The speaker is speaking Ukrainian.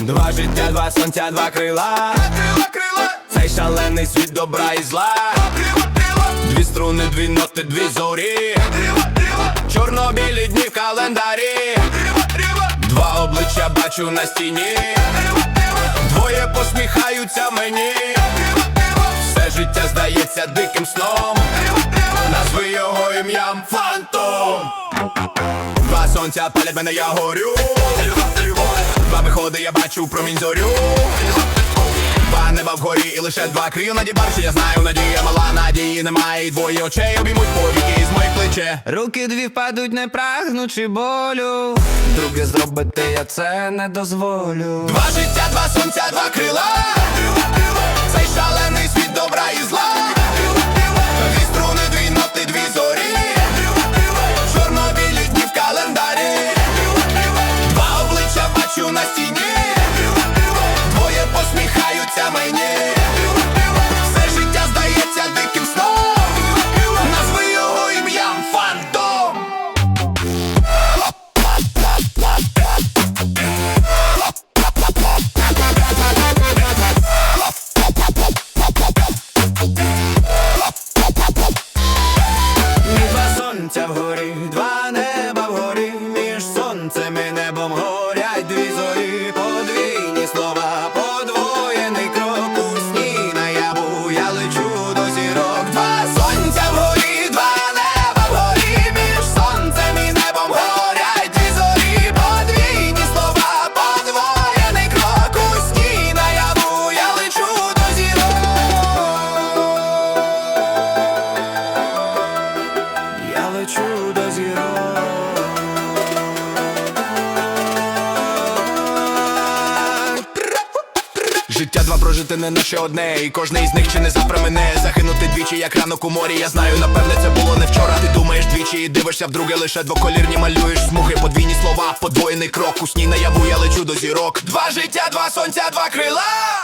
Два життя, два сонця, два крила. Крила, крила, Цей шалений світ добра і зла. Дві струни, дві ноти, дві зорі. Чорно-білі дні в календарі. Два обличчя бачу на стіні. Двоє посміхаються мені. Все життя здається диким сном. Назви його ім'ям Фантом. Два сонця палять мене, я горю. Два виходи, я бачу промінь зорю. Неба вгорі і лише два крил надібався, я знаю, надія мала надії немає. І двоє очей обіймуть повіки з моїх плече. Руки дві впадуть, не прагнучи болю. Друге зробити я це не дозволю. Два життя, два сонця, два крила. Цей шалений світ добра і зла. Мені. Життя два прожити не наче одне, і кожне із них чи не завтра мене Загинути двічі, як ранок у морі. Я знаю, напевне, це було не вчора. Ти думаєш двічі і дивишся вдруге лише двоколірні малюєш смуги, подвійні слова, подвоєний крок. У сні наяву я лечу до зірок. Два життя, два сонця, два крила.